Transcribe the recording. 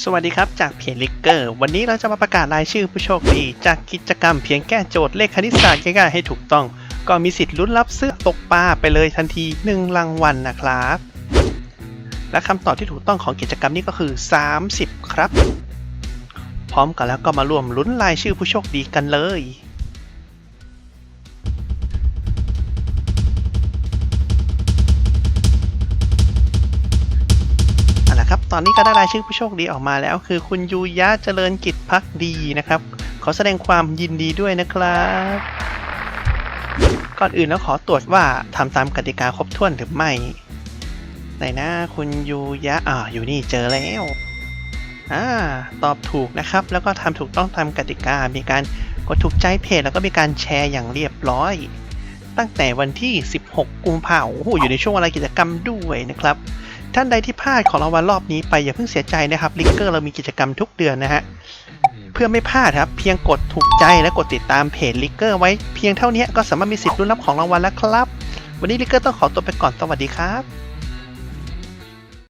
สวัสดีครับจากเพจลิกเกอร์ วันนี้เราจะมาประกาศรายชื่อผู้โชคดี จากกิจกรรมเพียงแก้โจทย์เลขคณิตศาสตร์ง่ายๆให้ถูกต้อง ก็มีสิทธิ์ลุ้นรับเสื้อตกปลาไปเลยทันที 1 รางวัลนะครับ และคำตอบที่ถูกต้องของกิจกรรมนี้ก็คือ 30 ครับ พร้อมกันแล้วก็มาร่วมลุ้นรายชื่อผู้โชคดีกันเลย ตอนนี้ก็ได้รายชื่อผู้โชคดีออกมาแล้ว คือคุณยูยะเจริญกิจพักดีนะครับ ขอแสดงความยินดีด้วยนะครับ ก่อนอื่นแล้วขอตรวจว่าทำตามกติกาครบถ้วนหรือไม่ไหนนะคุณยูยะอ่าอยู่นี่เจอแล้วอ่าตอบถูกนะครับ แล้วก็ทำถูกต้องตามกติกา มีการกดถูกใจเพจแล้วก็มีการแชร์อย่างเรียบร้อย ตั้งแต่วันที่ 16 กุมภาพันธ์โอ้โหอยู่ในช่วงเวลากิจกรรมด้วยนะครับ ท่านใดที่พลาดของรางวัลรอบนี้ไปอย่าเพิ่งเสียใจนะครับลิกเกอร์เรามีกิจกรรมทุกเดือนนะฮะเพื่อไม่พลาดครับ เพียงกดถูกใจและกดติดตามเพจลิกเกอร์ไว้เพียงเท่านี้ก็สามารถมีสิทธิ์ลุ้นรับของรางวัลแล้วครับ วันนี้ลิกเกอร์ต้องขอตัวไปก่อนสวัสดีครับ